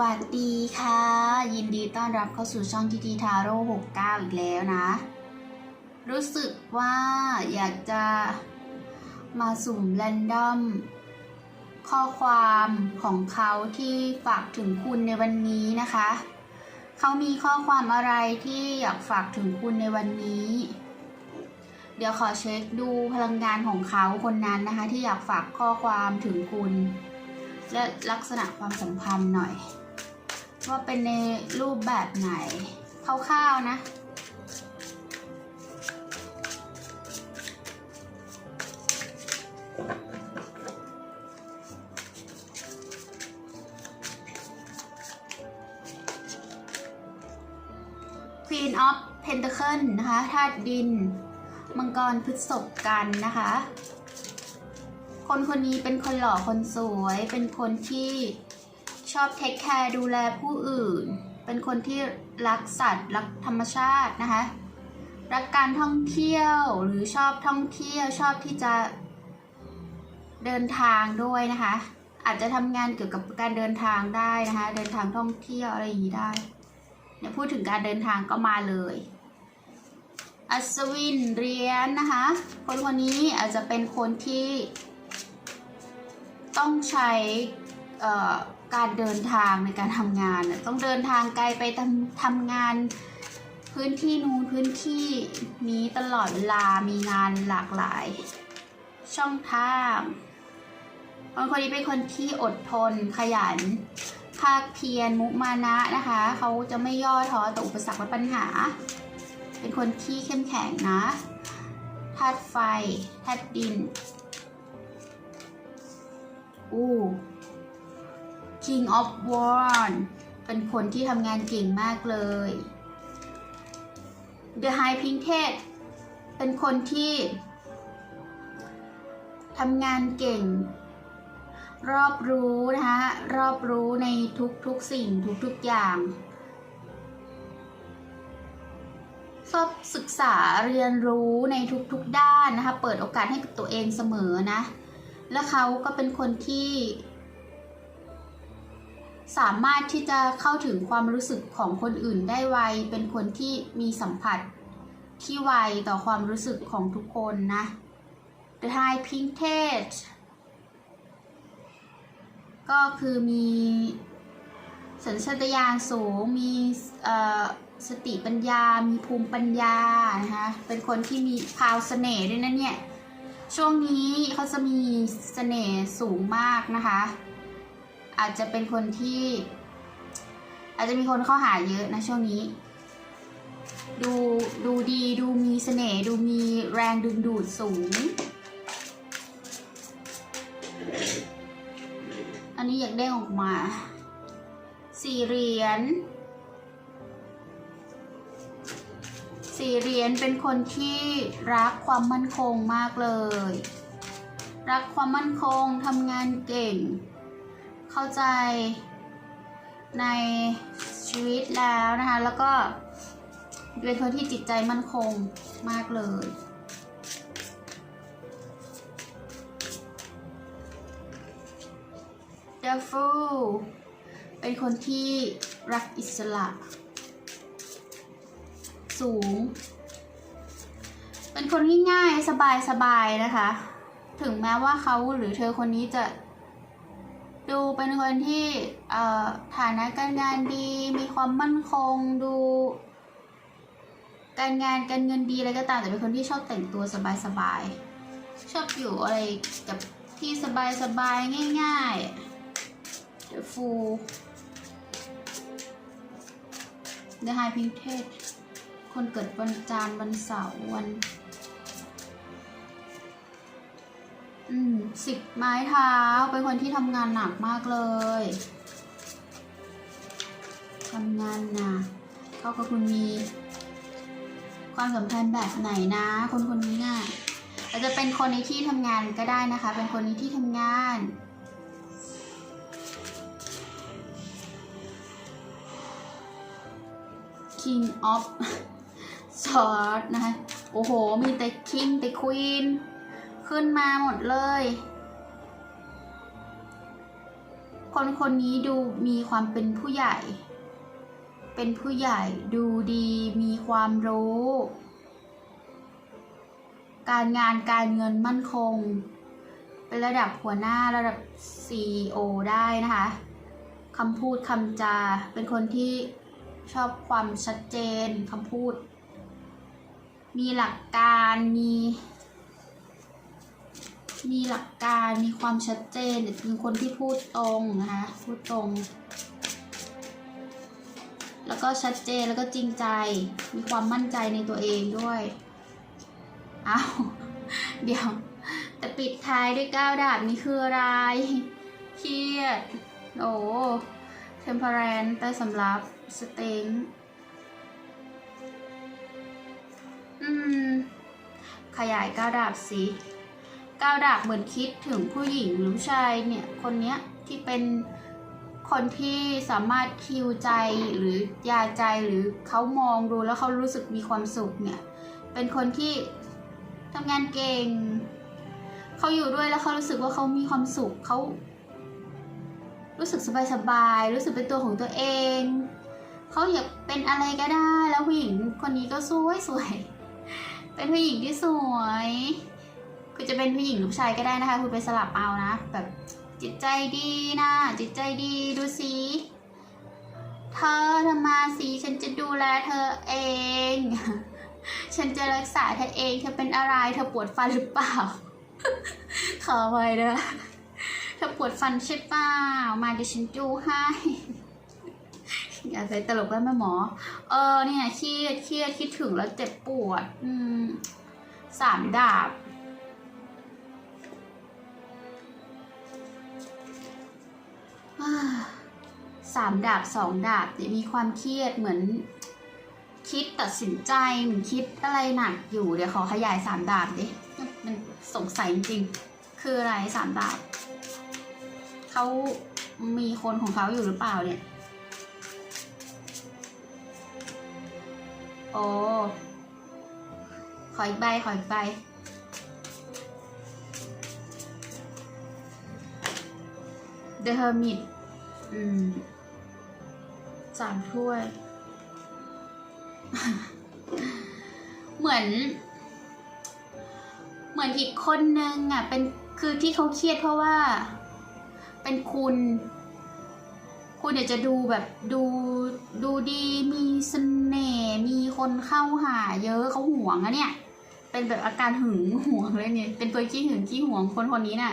วัสดีค่ะ ยินดีต้อนรับเข้าสู่ช่องทีทีทาโร่69 อีกแล้วนะ รู้สึกว่าอยากจะมาสุ่มแรนดอม ข้อความของเขาที่ฝากถึงคุณในวันนี้นะคะ เขามีข้อความอะไรที่อยากฝากถึงคุณในวันนี้ เดี๋ยวขอเช็คดูพลังงานของเขาคนนั้นนะคะ ที่อยากฝากข้อความถึงคุณและลักษณะความสัมพันธ์หน่อย ว่าเป็นในรูปแบบไหนคร่าวๆนะ Queen of Pentacle นะคะธาตุดิน มังกรพฤษภกันนะคะ คนคนนี้เป็นคนหล่อคนสวย เป็นคนที่ ชอบเทคแคร์ดูแลผู้อื่น เป็นคนที่รักสัตว์รักธรรมชาตินะคะ รักการท่องเที่ยวหรือชอบท่องเที่ยวชอบที่จะเดินทางด้วยนะคะ อาจจะทำงานเกี่ยวกับการเดินทางได้นะคะ เดินทางท่องเที่ยวอะไรอย่างนี้ได้เนี่ยพูดถึงการเดินทางก็มาเลย อัศวินเรียนนะคะ คนคนนี้อาจจะเป็นคนที่ต้องใช้ การเดินทางในการทำงานน่ะต้องเดินทางไกลไปทำทำงาน พื้นที่นู้นพื้นที่นี้ตลอดเวลามีงานหลากหลาย ช่องทางคนคนนี้เป็นคนที่อดทนขยัน ภาคเพียรมุมานะนะคะ เขาจะไม่ย่อท้อต่ออุปสรรคและปัญหา เป็นคนที่เข้มแข็งนะธาตุไฟธาตุดินอู้ King of Wands เป็นคนที่ทำงานเก่งมากเลย The High Priestess เป็นคนที่ทำงานเก่ง รอบรู้นะคะ รอบรู้ในทุกๆสิ่งทุกๆอย่างชอบศึกษาเรียนรู้ในทุกๆด้านนะคะ เปิดโอกาสให้กับตัวเองเสมอนะ และเขาก็เป็นคนที่ สามารถที่จะเข้าถึงความรู้สึกของคนอื่นได้ไว เป็นคนที่มีสัมผัสที่ไวต่อความรู้สึกของทุกคนนะ The High Pink t a g e ก็คือมีสัญชาตญาณสูง มีเอ่อสติปัญญา มีภูมิปัญญา นะคะ เป็นคนที่มีพาวเสน่ห์ด้วยนะเนี่ย ช่วงนี้เขาจะมีเสน่ห์สูงมากนะคะ อาจจะเป็นคนที่ อาจจะมีคนเข้าหาเยอะนะช่วงนี้ ดูดูดีดูมีเสน่ห์ดูมีแรงดึงดูดสูง อันนี้อยากได้ออกมาสี่เหรียญสี่เหรียญเป็นคนที่รักความมั่นคงมากเลย รักความมั่นคงทำงานเก่ง เข้าใจในชีวิตแล้วนะคะ แล้วก็เป็นคนที่จิตใจมั่นคงมากเลยเดฟฟูเป็นคนที่รักอิสระ สูง เป็นคนง่ายๆ สบายๆ นะคะ ถึงแม้ว่าเขาหรือเธอคนนี้จะ ดูเป็นคนที่เอ่อฐานะการงานดี มีความมั่นคงดู การงานการเงินดีอะไรก็ตามแต่เป็นคนที่ชอบแต่งตัวสบายๆชอบอยู่อะไรกับที่สบายๆง่ายๆเดฟูเดอะไฮพิงเทสคนเกิดวันจันทร์วันเสาร์วัน สิบไม้เท้าเป็นคนที่ทำงานหนักมากเลยทำงานหนักเขากับคุณมี ความสัมพันธ์แบบไหนนะ คนคนนี้น่ะอาจจะเป็นคนในที่ทำงานก็ได้นะคะ เป็นคนในที่ทำงาน King of Swords นะคะ โอ้โห มีแต่ King แต่ Queen ขึ้นมาหมดเลย คนคนนี้ดูมีความเป็นผู้ใหญ่ เป็นผู้ใหญ่ดูดีมีความรู้ การงานการเงินมั่นคง เป็นระดับหัวหน้าระดับ CEO ได้นะคะคำพูดคำจา เป็นคนที่ชอบความชัดเจนคำพูด มีหลักการมี มีหลักการมีความชัดเจนเป็นคนที่พูดตรงนะคะพูดตรง แล้วก็ชัดเจนแล้วก็จริงใจ มีความมั่นใจในตัวเองด้วยอ้าวเดี๋ยวแต่ปิดท้ายด้วยก้าวดาบนี่คืออะไรเครียดโอ้เทมเพลนใต้สำรับสเต็งอืม ขยายก้าวดาบสิ ก้าวดาบเหมือนคิดถึงผู้หญิงหรือผู้ชายเนี่ยคนเนี้ยที่เป็นคนที่สามารถคิวใจหรือยาใจหรือเขามองดูแล้วเขารู้สึกมีความสุขเนี่ย เป็นคนที่ทำงานเก่ง เขาอยู่ด้วยแล้วเขารู้สึกว่าเขามีความสุขเขารู้สึกสบายๆรู้สึกเป็นตัวของตัวเอง เขาอยากเป็นอะไรก็ได้แล้วผู้หญิงคนนี้ก็สวยสวยๆเป็นผู้หญิงที่สวย คือจะเป็นผู้หญิงหรือผู้ชายก็ได้นะคะ คุณไปสลับเอานะ แบบจิตใจดีนะ จิตใจดีดูสิเธอเธอมาสิฉันจะดูแลเธอเอง ฉันจะรักษาเธอเองเธอเป็นอะไร เธอปวดฟันหรือเปล่า ขอไว้เด้อเธอปวดฟันใช่เปล่ามาเดี๋ยวฉันดูให้อย่าใส่ตลกแล้แม่หมอ เออเนี่ยเครียดเครียดคิดถึงแล้วเจ็บปวด อืมสามดาบ สามดาบสองดาบเนี่ยมีความเครียดเหมือน คิดตัดสินใจเหมือนคิดอะไรหนักอยู่เดี๋ยวขอขยายสามดาบดิมันสงสัยจริงๆคืออะไรสามดาบเขามีคนของเขาอยู่หรือเปล่าเนี่ยโอ้ขออีกใบขออีกใบ The Hermit อืมสามถ้วย เหมือน เหมือนอีกคนนึงอะ เป็นคือที่เขาเครียดเพราะว่า เป็นคุณ คุณเนี่ยจะดูแบบดูดูดีมีเสน่ห์มีคนเข้าหา เยอะเขาห่วงอะเนี่ย เป็นแบบอาการหึงห่วงเลยเนี่ย เป็นตัวขี้หึงขี้ห่วงคนคนนี้น่ะ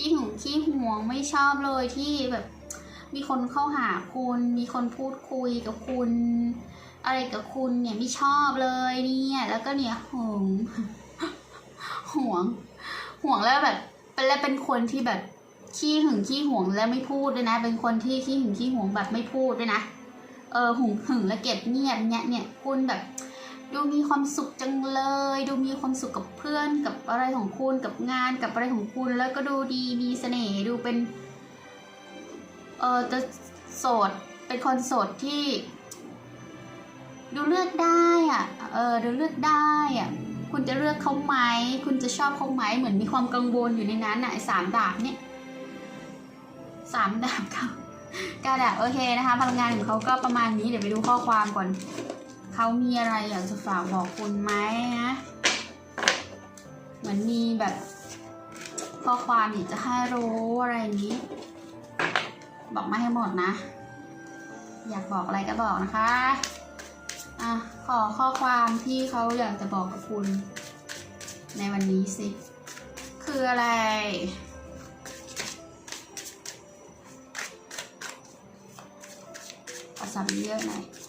ขี้หึงขี้ห่วงไม่ชอบเลยที่แบบมีคนเข้าหาคุณ มีคนพูดคุยกับคุณ อะไรกับคุณเนี่ยไม่ชอบเลยเนี่ยแล้วก็เนี่ยห่วงห่วง ห่วงแล้วแบบเป็นแล้วเป็นคนที่แบบขี้หึงขี้ห่วงแล้วไม่พูดด้วยนะ เป็นคนที่ขี้หึงขี้ห่วงแบบไม่พูดด้วยนะเออหึงหึงแล้วเก็บเงียบเนี่ยเนี่ยคุณแบบ ดูมีความสุขจังเลย ดูมีความสุขกับเพื่อนกับอะไรของคุณกับงานกับอะไรของคุณ แล้วก็ดูดีมีเสน่ห์ดูเป็นเออจะโสดเป็นคนโสดที่ ดูเลือกได้อะเออดูเลือกได้อะคุณจะเลือกเขาไหม คุณจะชอบเขาไหม เหมือนมีความกังวลอยู่ในนั้นอะสามดาบเนี่ยสามดาบเขากาดาบโอเคนะคะพลังงานของเขาก็ประมาณนี้เดี๋ยวไปดูข้อความก่อน เขามีอะไรอยากจะฝากบอกคุณไหมนะเหมือนมีแบบข้อความอยากจะให้รู้อะไรนี้ บอกมาให้หมดนะ อยากบอกอะไรก็บอกนะคะอะขอข้อความที่เขาอยากจะบอกกับคุณ ในวันนี้สิ คืออะไรขอสับเยอะหน่อย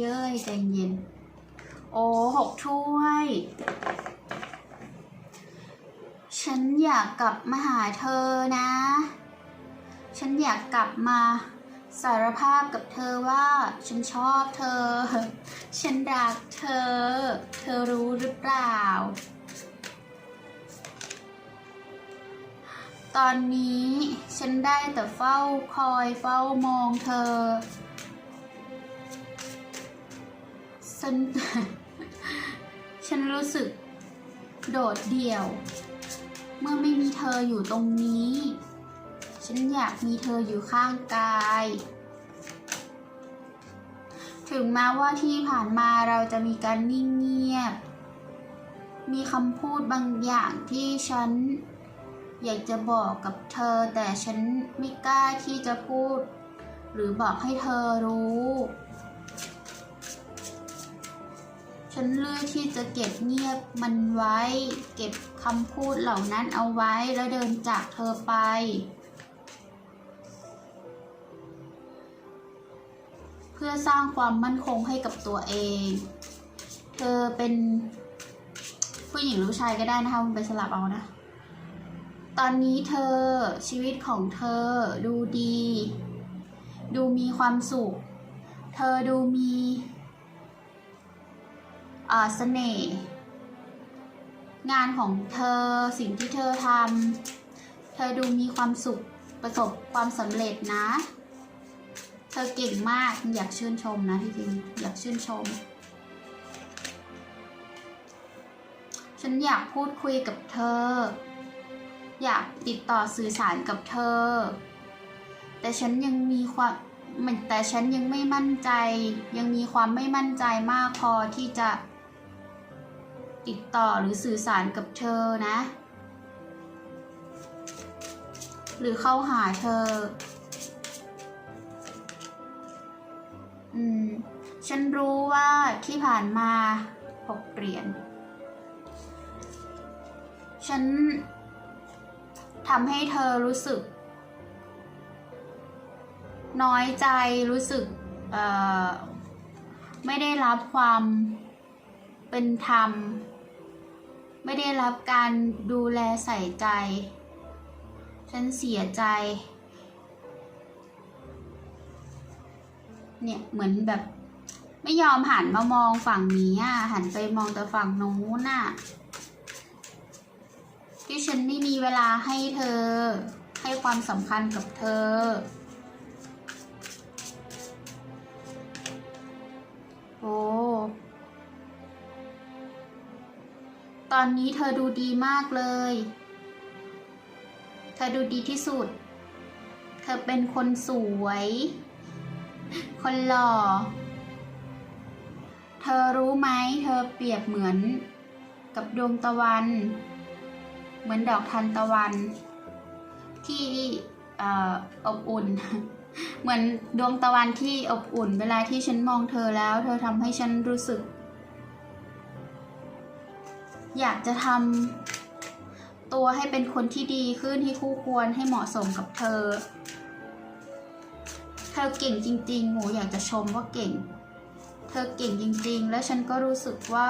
เย้ยใจเย็น โอ้หกถ้วย ฉันอยากกลับมาหาเธอนะ ฉันอยากกลับมาสารภาพกับเธอว่าฉันชอบเธอ ฉันรักเธอ เธอรู้หรือเปล่า ตอนนี้ฉันได้แต่เฝ้าคอยเฝ้ามองเธอ ฉัน ฉันรู้สึกโดดเดี่ยว เมื่อไม่มีเธออยู่ตรงนี้ ฉันอยากมีเธออยู่ข้างกาย ถึงแม้ว่าที่ผ่านมาเราจะมีการนิ่งเงียบ มีคำพูดบางอย่างที่ฉันอยากจะบอกกับเธอแต่ฉันไม่กล้าที่จะพูด หรือบอกให้เธอรู้ ฉันเลือกที่จะเก็บเงียบมันไว้ เก็บคำพูดเหล่านั้นเอาไว้แล้วเดินจากเธอไป เพื่อสร้างความมั่นคงให้กับตัวเอง เธอเป็นผู้หญิงหรือผู้ชายก็ได้นะคะมันไปสลับเอานะ ตอนนี้เธอชีวิตของเธอดูดี ดูมีความสุข เธอดูมี เสน่ห์งานของเธอสิ่งที่เธอทำเธอดูมีความสุขประสบความสำเร็จนะ เธอเก่งมากอยากชื่นชมนะที่จริงอยากชื่นชม ฉันอยากพูดคุยกับเธอ อยากติดต่อสื่อสารกับเธอ แต่ฉันยังมีความแต่ฉันยังไม่มั่นใจ ยังมีความไม่มั่นใจมากพอที่จะ ติดต่อหรือสื่อสารกับเธอนะ หรือเข้าหาเธอ อืม ฉันรู้ว่าที่ผ่านมาหกเหรียญฉันทำให้เธอรู้สึก น้อยใจรู้สึกไม่ได้รับความเป็นธรรม ไม่ได้รับการดูแลใส่ใจ ฉันเสียใจ เนี่ยเหมือนแบบ ไม่ยอมหันมามองฝั่งนี้อะหันไปมองแต่ฝั่งนู้นน่ะที่ฉันไม่มีเวลาให้เธอ ให้ความสำคัญกับเธอ โอ้ ตอนนี้เธอดูดีมากเลย เธอดูดีที่สุด เธอเป็นคนสวย คนหล่อ เธอรู้ไหม เธอเปรียบเหมือน กับดวงตะวัน เหมือนดอกทานตะวัน ที่ออบอุ่น เหมือนดวงตะวันที่อบอุ่น เวลาที่ฉันมองเธอแล้ว เธอทำให้ฉันรู้สึก อยากจะทำตัวให้เป็นคนที่ดีขึ้นที่คู่ควรให้เหมาะสมกับเธอ เธอเก่งจริงๆหมูอยากจะชมว่าเก่ง เธอเก่งจริง ๆ แล้วฉันก็รู้สึกว่า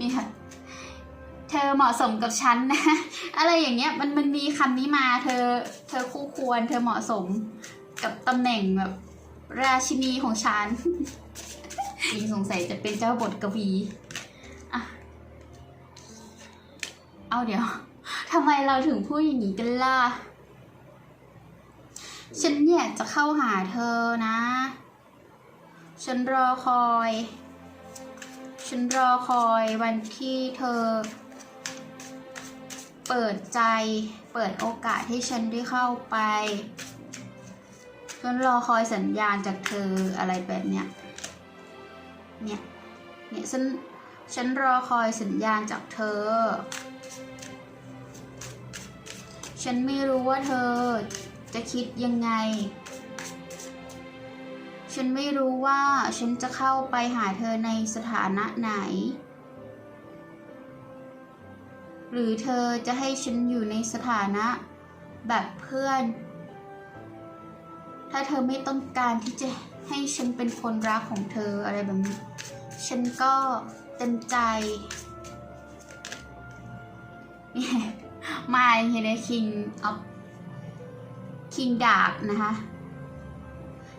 นี่ค่ะ เธอเหมาะสมกับฉันนะ อะไรอย่างเงี้ย มันมันมีคำนี้มา เธอ เธอคู่ควร เธอเหมาะสมกับตำแหน่งแบบ ราชินีของฉันจริงสงสัยจะเป็นเจ้าบทกวี เอาเดี๋ยวทำไมเราถึงพูดอย่างนี้กันล่ะ ฉันอยากจะเข้าหาเธอนะ ฉันรอคอย ฉันรอคอยวันที่เธอ เปิดใจ เปิดโอกาสให้ฉันได้เข้าไป ฉันรอคอยสัญญาณจากเธออะไรแบบเนี้ย เนี่ย เนี่ยฉัน ฉันรอคอยสัญญาณจากเธอ ฉันไม่รู้ว่าเธอจะคิดยังไง ฉันไม่รู้ว่าฉันจะเข้าไปหาเธอในสถานะไหน หรือเธอจะให้ฉันอยู่ในสถานะแบบเพื่อน ถ้าเธอไม่ต้องการที่จะให้ฉันเป็นคนรักของเธออะไรแบบนี้ ฉันก็เต็มใจ มาเฮเนคิงออฟคิงดาบนะคะ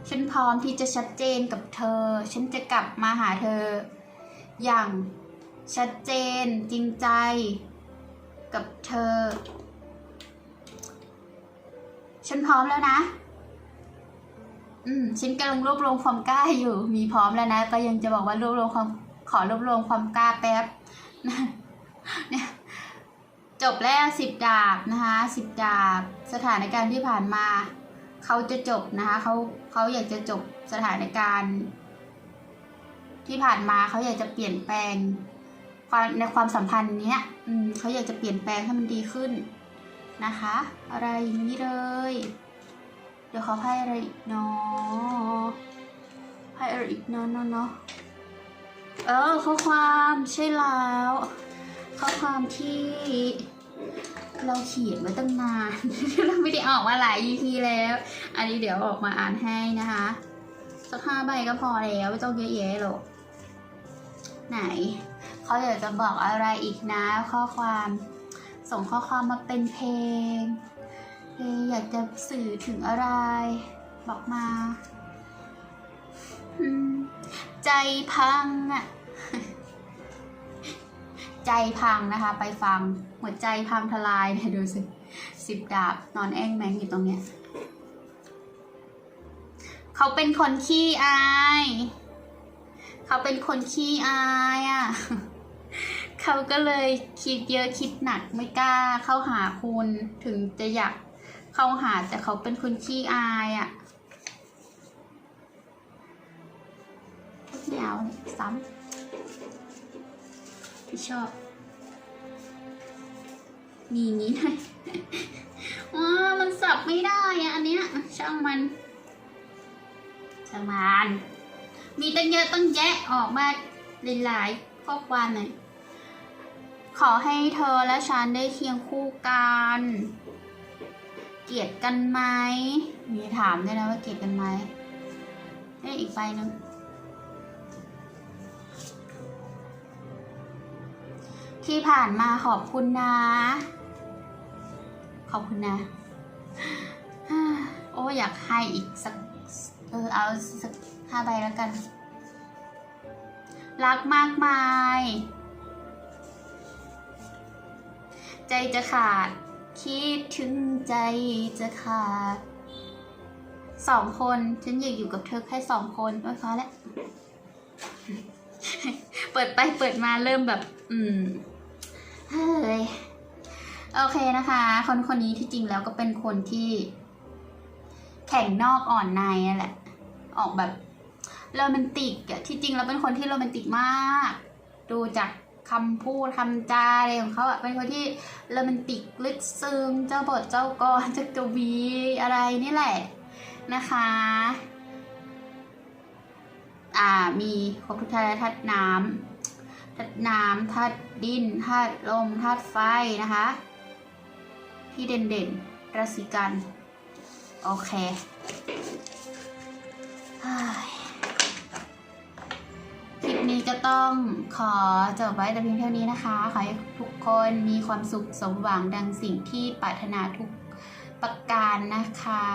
ฉันพร้อมที่จะชัดเจนกับเธอ ฉันจะกลับมาหาเธอ อย่างชัดเจนจริงใจกับเธอ ฉันพร้อมแล้วนะ อืม ฉันกำลังรวบรวมความกล้าอยู่ มีพร้อมแล้วนะ ก็ยังจะบอกว่ารวบรวมความ ขอรวบรวมความกล้าแป๊บเนี่ย จบแล้วสิบดาบนะคะสิบดาบสถานการณ์ที่ผ่านมาเขาจะจบนะคะเขาเขาอยากจะจบสถานการณ์ ที่ผ่านมาเขาอยากจะเปลี่ยนแปลงความในความสัมพันธ์เนี้ยอืมเขาอยากจะเปลี่ยนแปลงให้มันดีขึ้นนะคะ อะไรอย่างนี้เลย เดี๋ยวเขาให้อะไรอีกเนาะให้อะไรอีกนาะเนาะเนาะเออข้อความใช่แล้ว ข้อความที่เราเขียนไว้ตั้งนาน เราไม่ได้ออกมาหลาย EP แล้ว อันนี้เดี๋ยวออกมาอ่านให้นะคะสักห้าใบก็พอแล้วไม่ต้องเยอะแยะหรอกไหนเขาอยากจะบอกอะไรอีกนะข้อความ ส่งข้อความมาเป็นเพลงเพลงอยากจะสื่อถึงอะไร บอกมาใจพังอะ ใจพังนะคะ ไปฟังหัวใจพังทลายเนี่ยดูสิสิบดาบนอนแอ้งแมงอยู่ตรงเนี้ยเขาเป็นคนขี้อาย เขาเป็นคนขี้อายอะ่ะเขาก็เลยคิดเยอะคิดหนักไม่กล้าเข้าหาคุณถึงจะอยากเข้าหาแต่เขาเป็นคนขี้อายอะ่ะไม่เอาเนี่ยซ้ำ ไม่ชอบ มีงนี้หน่อยว้ามันสับไม่ได้อะอันเนี้ยช่างมันช่างมันมีตั้งเยอะตั้งแยะออกมาหลายๆข้อความหน่อยขอให้เธอและฉันได้เคียงคู่กัน เกลียดกันไหม มีถามด้วยนะว่าเกลียดกันไหมนี่อีกใบหนึง ที่ผ่านมาขอบคุณนะ ขอบคุณนะ โอ้อยากให้อีกสัก เออเอาสักห้าใบแล้วกัน รักมากมาย ใจจะขาด คิดถึงใจจะขาดสองคน ฉันอยากอยู่กับเธอแค่สองคนก็พอแล้ว เปิดไปเปิดมาเริ่มแบบ อืม เฮ้ยโอเคนะคะ คนคนนี้ที่จริงแล้วก็เป็นคนที่ แข็งนอกอ่อนในนั่นแหละ ออกแบบโรแมนติกอะที่จริงแล้วเป็นคนที่โรแมนติกมาก ดูจากคำพูดคำจาอะไรของเขาอะเป็นคนที่โรแมนติกลึกซึ้งเจ้าบทเจ้ากรเจ้ากวีอะไรนี่แหละนะคะ อ่ามีครบทุกธาตุธาตุน้ำ ธาตุน้ำธาตุดินธาตุลมธาตุไฟนะคะ ที่เด่นเด่นๆราศีกัน โอเคคลิปนี้ก็ต้องขอจบไว้แต่เพียงเท่านี้นะคะ ขอให้ทุกคนมีความสุขสมหวังดังสิ่งที่ปรารถนาทุกประการนะคะ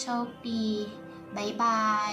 โชคดี บ๊ายบาย